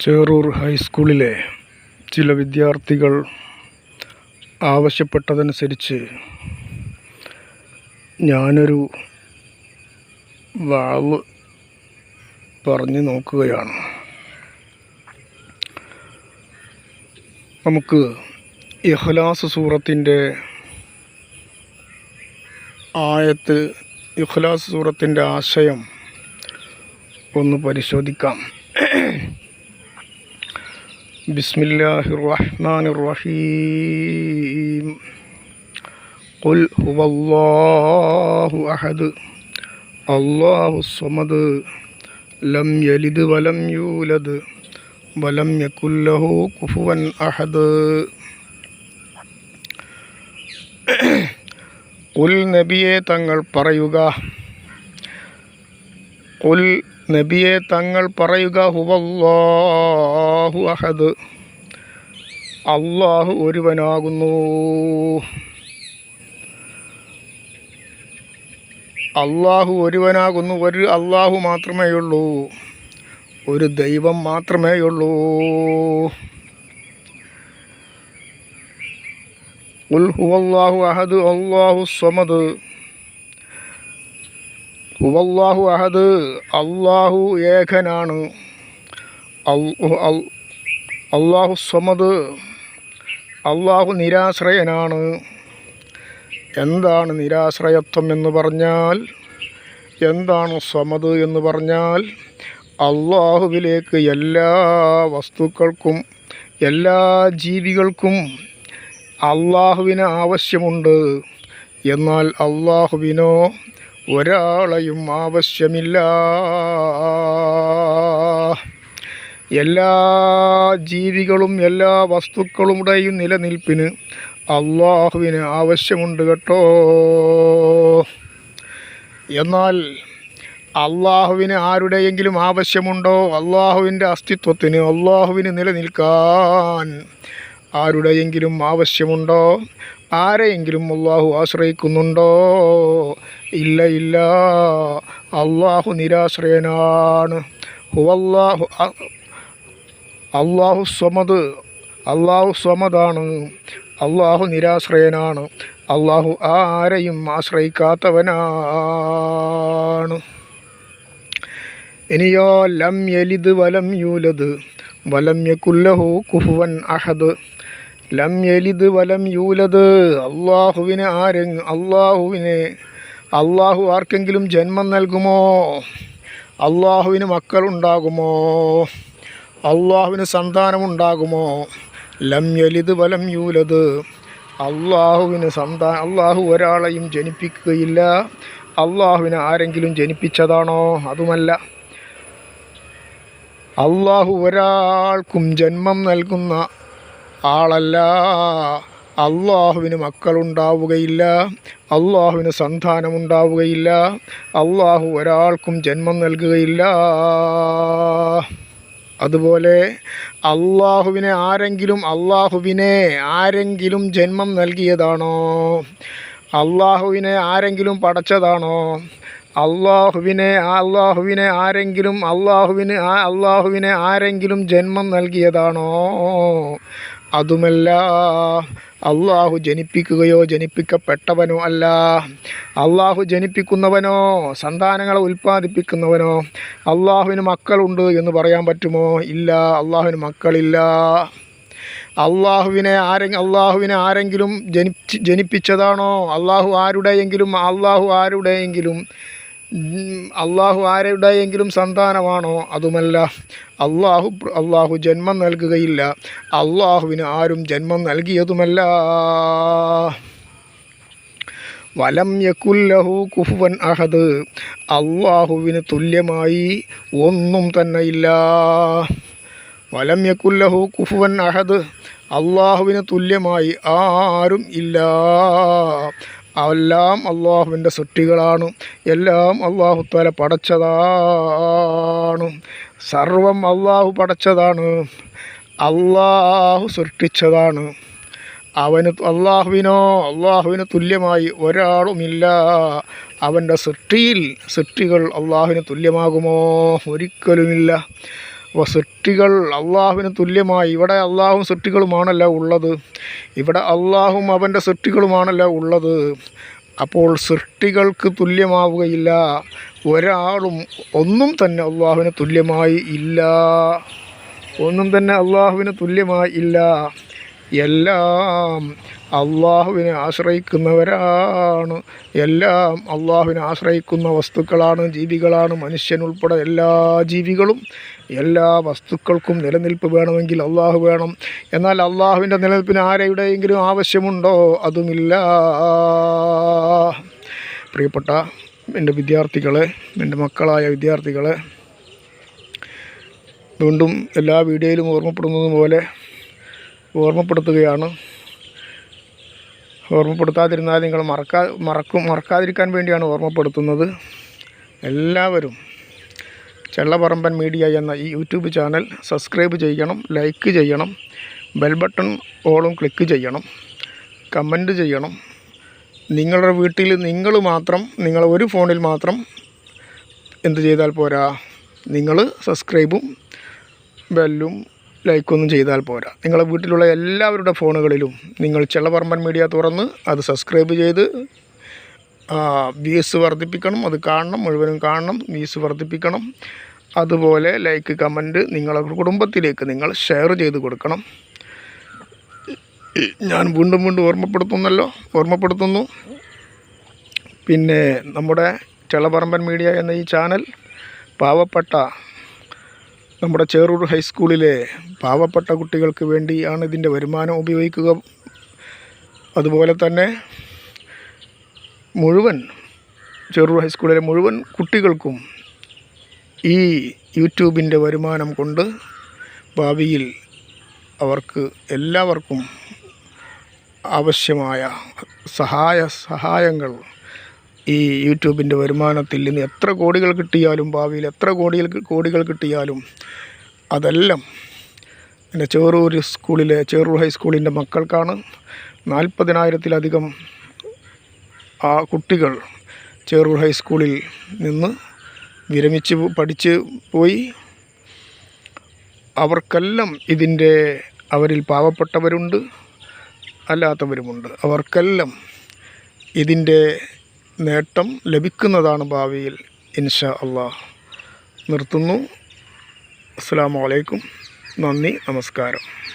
ചേറൂർ ഹൈസ്കൂളിലെ ചില വിദ്യാർത്ഥികൾ ആവശ്യപ്പെട്ടതനുസരിച്ച് ഞാനൊരു വാവ് പറഞ്ഞു നോക്കുകയാണ്. നമുക്ക് ഇഖ്ലാസ് സൂറത്തിന്റെ ആയത്ത് ഇഖ്ലാസ് സൂറത്തിന്റെ ആശയം ഒന്ന് പരിശോധിക്കാം. بسم الله الرحمن الرحيم قل هو الله أحد الله الصمد لم يلد ولم يولد ولم يكن له كفوا أحد قل നബിയെ തങ്ങൾ പറയുക قل നബിയെ തങ്ങൾ പറയുക ഹുവല്ലാഹു അഹദ്. അള്ളാഹു ഒരുവനാകുന്നു. അള്ളാഹു ഒരുവനാകുന്നു. ഒരു അള്ളാഹു മാത്രമേ ഉള്ളൂ. ഒരു ദൈവം മാത്രമേ ഉള്ളൂ. ഉൽ ഹുവല്ലാഹു അഹദ് അള്ളാഹു സമദ്. ഹുവല്ലാഹു അഹദ്. അള്ളാഹു ഏകനാണ്. അള്ളാഹു സമദ് അള്ളാഹു നിരാശ്രയനാണ്. എന്താണ് നിരാശ്രയത്വം എന്ന് പറഞ്ഞാൽ? എന്താണ് സമത് എന്ന് പറഞ്ഞാൽ? അള്ളാഹുവിലേക്ക് എല്ലാ വസ്തുക്കൾക്കും എല്ലാ ജീവികൾക്കും അള്ളാഹുവിന് ആവശ്യമുണ്ട്. എന്നാൽ അള്ളാഹുവിനോ ഒരാളെയും ആവശ്യമില്ല. എല്ലാ ജീവികളും എല്ലാ വസ്തുക്കളുടെയും നിലനിൽപ്പിന് അള്ളാഹുവിന് ആവശ്യമുണ്ട് കേട്ടോ. എന്നാൽ അള്ളാഹുവിന് ആരുടെയെങ്കിലും ആവശ്യമുണ്ടോ? അള്ളാഹുവിന്റെ അസ്തിത്വത്തിന് അള്ളാഹുവിന് നിലനിൽക്കാൻ ആരുടെയെങ്കിലും ആവശ്യമുണ്ടോ? ആരെയെങ്കിലും അള്ളാഹു ആശ്രയിക്കുന്നുണ്ടോ? ഇല്ല ഇല്ല. അള്ളാഹു നിരാശ്രയനാണ്. ഹുവല്ലാഹു അള്ളാഹു സ്വമത് അള്ളാഹു സ്വമതാണ് അള്ളാഹു നിരാശ്രയനാണ്. അള്ളാഹു ആരെയും ആശ്രയിക്കാത്തവനാണ്. ഇനിയോ ലം യലിത് വലം യൂലത് വലം യക്കുല്ലഹു കുഹുവൻ അഹദ്. ലം യലിത് വലം യൂലത് അള്ളാഹുവിനെ ആരെ അള്ളാഹുവിന് അള്ളാഹു ആർക്കെങ്കിലും ജന്മം നൽകുമോ? അള്ളാഹുവിന് മക്കളുണ്ടാകുമോ? അള്ളാഹുവിന് സന്താനമുണ്ടാകുമോ? ലം യലിത് വലം യൂലത് അള്ളാഹുവിന് സന്താ അള്ളാഹു ഒരാളെയും ജനിപ്പിക്കുകയില്ല. അള്ളാഹുവിന് ആരെങ്കിലും ജനിപ്പിച്ചതാണോ? അതുമല്ല. അള്ളാഹു ഒരാൾക്കും ജന്മം നൽകുന്ന ആളല്ല. അള്ളാഹുവിന് മക്കളുണ്ടാവുകയില്ല അള്ളാഹുവിന് സന്താനമുണ്ടാവുകയില്ല അള്ളാഹു ഒരാൾക്കും ജന്മം നൽകുകയില്ല. അതുപോലെ അള്ളാഹുവിനെ ആരെങ്കിലും അള്ളാഹുവിനെ ആരെങ്കിലും ജന്മം നൽകിയതാണോ? അള്ളാഹുവിനെ ആരെങ്കിലും പടച്ചതാണോ? അള്ളാഹുവിനെ അള്ളാഹുവിനെ ആരെങ്കിലും അള്ളാഹുവിന് ആ അള്ളാഹുവിനെ ആരെങ്കിലും ജന്മം നൽകിയതാണോ? അതുമല്ല അള്ളാഹു ജനിപ്പിക്കുകയോ ജനിപ്പിക്കപ്പെട്ടവനോ അല്ല. അള്ളാഹു ജനിപ്പിക്കുന്നവനോ സന്താനങ്ങളെ ഉൽപ്പാദിപ്പിക്കുന്നവനോ അള്ളാഹുവിന് മക്കളുണ്ട് എന്ന് പറയാൻ പറ്റുമോ? ഇല്ല അള്ളാഹുവിന് മക്കളില്ല. അള്ളാഹുവിനെ ആരെ അള്ളാഹുവിനെ ആരെങ്കിലും ജനിപ്പിച്ചതാണോ? അള്ളാഹു ആരുടെയെങ്കിലും അള്ളാഹു ആരുടെയെങ്കിലും അള്ളാഹു ആരുടെയെങ്കിലും സന്താനമാണോ? അതുമല്ല അള്ളാഹു അള്ളാഹു ജന്മം നൽകുകയില്ല. അള്ളാഹുവിന് ആരും ജന്മം നൽകിയതുമല്ല. വലം യക്കുല്ലഹു കുഫുവൻ അഹദ്. അള്ളാഹുവിന് തുല്യമായി ഒന്നും തന്നെ ഇല്ല വലം യക്കുല്ലഹു കുഫുവൻ അഹദ്. അള്ളാഹുവിന് തുല്യമായി ആരും ഇല്ല. എല്ലാം അള്ളാഹുവിന്റെ സൃഷ്ടികളാണ്. എല്ലാം അള്ളാഹു തല പടച്ചതാണ്. സർവം അള്ളാഹു പടച്ചതാണ്. അള്ളാഹു സൃഷ്ടിച്ചതാണ്. അവന് അള്ളാഹുവിനോ അള്ളാഹുവിന് തുല്യമായി ഒരാളുമില്ല. അവന്റെ സൃഷ്ടിയിൽ സൃഷ്ടികൾ അള്ളാഹുവിന് തുല്യമാകുമോ? ഒരിക്കലുമില്ല. സൃഷ്ടികൾ അള്ളാഹുവിന് തുല്യമായി. ഇവിടെ അള്ളാഹും സൃഷ്ടികളുമാണല്ലോ ഉള്ളത്. ഇവിടെ അള്ളാഹും അവന്റെ സൃഷ്ടികളുമാണല്ലോ ഉള്ളത്. അപ്പോൾ സൃഷ്ടികൾക്ക് തുല്യമാവുകയില്ല. ഒരാളും ഒന്നും തന്നെ അള്ളാഹുവിന് തുല്യമായി ഇല്ല. ഒന്നും തന്നെ അള്ളാഹുവിന് തുല്യമായി ഇല്ല. എല്ലാം അള്ളാഹുവിനെ ആശ്രയിക്കുന്നവരാണ്. എല്ലാം അള്ളാഹുവിനെ ആശ്രയിക്കുന്ന വസ്തുക്കളാണ് ജീവികളാണ്. മനുഷ്യനുൾപ്പെടെ എല്ലാ ജീവികളും എല്ലാ വസ്തുക്കൾക്കും നിലനിൽപ്പ് വേണമെങ്കിൽ അള്ളാഹു വേണം. എന്നാൽ അള്ളാഹുവിന്റെ നിലനിൽപ്പിന് ആരെയുടെയെങ്കിലും ആവശ്യമുണ്ടോ? അതുമില്ല. പ്രിയപ്പെട്ട എന്റെ വിദ്യാർത്ഥികളെ എന്റെ മക്കളായ വിദ്യാർത്ഥികളെ വീണ്ടും എല്ലാ വീഡിയോയിലും ഓർമ്മപ്പെടുന്നതുപോലെ ഓർമ്മപ്പെടുത്തുകയാണ്. ഓർമ്മപ്പെടുത്താതിരുന്നാൽ നിങ്ങൾ മറക്കാ മറക്കും മറക്കാതിരിക്കാൻ വേണ്ടിയാണ് ഓർമ്മപ്പെടുത്തുന്നത്. എല്ലാവരും ചെള്ളപറമ്പൻ മീഡിയ എന്ന ഈ യൂട്യൂബ് ചാനൽ സബ്സ്ക്രൈബ് ചെയ്യണം ലൈക്ക് ചെയ്യണം ബെൽ ബട്ടൺ ഓളും ക്ലിക്ക് ചെയ്യണം കമന്റ് ചെയ്യണം. നിങ്ങളുടെ വീട്ടിൽ നിങ്ങൾ മാത്രം നിങ്ങൾ ഒരു ഫോണിൽ മാത്രം എന്ത് ചെയ്താൽ പോരാ? നിങ്ങൾ സബ്സ്ക്രൈബും ബെല്ലും ലൈക്കൊന്നും ചെയ്താൽ പോരാ. നിങ്ങളുടെ വീട്ടിലുള്ള എല്ലാവരുടെ ഫോണുകളിലും നിങ്ങൾ ചെള്ളപറമ്പൻ മീഡിയ തുറന്ന് അത് സബ്സ്ക്രൈബ് ചെയ്ത് വ്യൂസ് വർദ്ധിപ്പിക്കണം. അത് കാണണം മുഴുവനും കാണണം വ്യൂസ് വർദ്ധിപ്പിക്കണം. അതുപോലെ ലൈക്ക് കമന്റ് നിങ്ങളുടെ കുടുംബത്തിലേക്ക് നിങ്ങൾ ഷെയർ ചെയ്ത് കൊടുക്കണം. ഞാൻ വീണ്ടും വീണ്ടും ഓർമ്മപ്പെടുത്തുന്നല്ലോ ഓർമ്മപ്പെടുത്തുന്നു. പിന്നെ നമ്മുടെ ചെളപറമ്പൻ മീഡിയ എന്ന ഈ ചാനൽ പാവപ്പെട്ട നമ്മുടെ ചേറൂർ ഹൈസ്കൂളിലെ പാവപ്പെട്ട കുട്ടികൾക്ക് വേണ്ടിയാണ് ഇതിന്റെ വരുമാനം ഉപയോഗിക്കുക. അതുപോലെ തന്നെ മുഴുവൻ ചെറൂർ ഹൈസ്കൂളിലെ മുഴുവൻ കുട്ടികൾക്കും ഈ യൂട്യൂബിന്റെ വരുമാനം കൊണ്ട് ഭാവിയിൽ അവർക്ക് എല്ലാവർക്കും ആവശ്യമായ സഹായ സഹായങ്ങൾ ഈ യൂട്യൂബിന്റെ വരുമാനത്തിൽ നിന്ന് എത്ര കോടികൾ കിട്ടിയാലും ഭാവിയിൽ എത്ര കോടികൾ കോടികൾ കിട്ടിയാലും അതെല്ലാം എന്റെ ചേറൂർ സ്കൂളിലെ ചേറൂർ ഹൈസ്കൂളിന്റെ മക്കൾക്കാണ്. നാൽപ്പതിനായിരത്തിലധികം ആ കുട്ടികൾ ചേറൂർ ഹൈസ്കൂളിൽ നിന്ന് വിരമിച്ച് പഠിച്ച് പോയി. അവർക്കെല്ലാം ഇതിന്റെ അവരിൽ പാവപ്പെട്ടവരുണ്ട് അല്ലാത്തവരുമുണ്ട്. അവർക്കെല്ലാം ഇതിന്റെ നേട്ടം ലഭിക്കുന്നതാണ് ഭാവിയിൽ ഇൻഷാ അള്ളാഹ് നിർത്തുന്നു. അസ്സാം വലൈക്കും നന്ദി നമസ്കാരം.